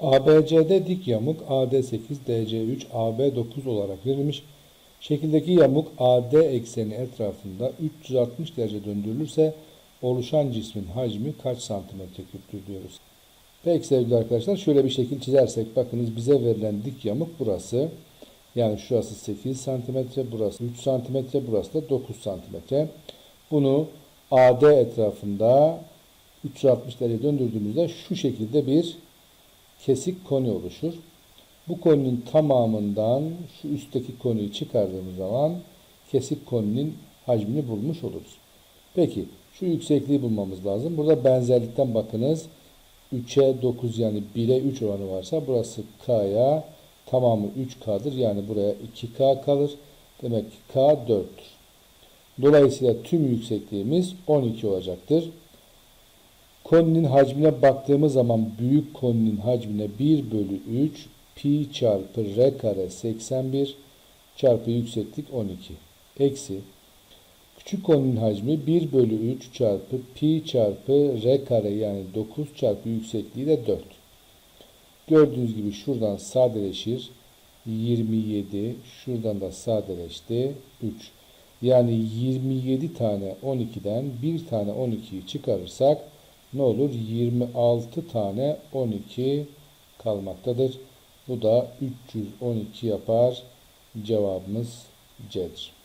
ABC'de dik yamuk AD 8, DC 3, AB 9 olarak verilmiş. Şekildeki yamuk AD ekseni etrafında 360 derece döndürülürse oluşan cismin hacmi kaç santimetre küptür diyoruz. Peki sevgili arkadaşlar şöyle bir şekil çizersek bakınız bize verilen dik yamuk burası. Yani şurası 8 santimetre, burası 3 santimetre, burası da 9 santimetre. Bunu AD etrafında 360 derece döndürdüğümüzde şu şekilde bir kesik koni oluşur. Bu koninin tamamından şu üstteki koniyi çıkardığımız zaman kesik koninin hacmini bulmuş oluruz. Peki şu yüksekliği bulmamız lazım. Burada benzerlikten bakınız. 3'e 9 yani 1'e 3 oranı varsa burası K'ya tamamı 3K'dır. Yani buraya 2K kalır. Demek ki K 4'tür. Dolayısıyla tüm yüksekliğimiz 12 olacaktır. Koninin hacmine baktığımız zaman büyük koninin hacmine 1 bölü 3 pi çarpı r kare 81 çarpı yükseklik 12 eksi küçük koninin hacmi 1 bölü 3 çarpı pi çarpı r kare yani 9 çarpı yüksekliği de 4. Gördüğünüz gibi şuradan sadeleşir. 27 şuradan da sadeleşti 3. Yani 27 tane 12'den bir tane 12'yi çıkarırsak ne olur? 26 tane 12 kalmaktadır. Bu da 312 yapar. Cevabımız C'dir.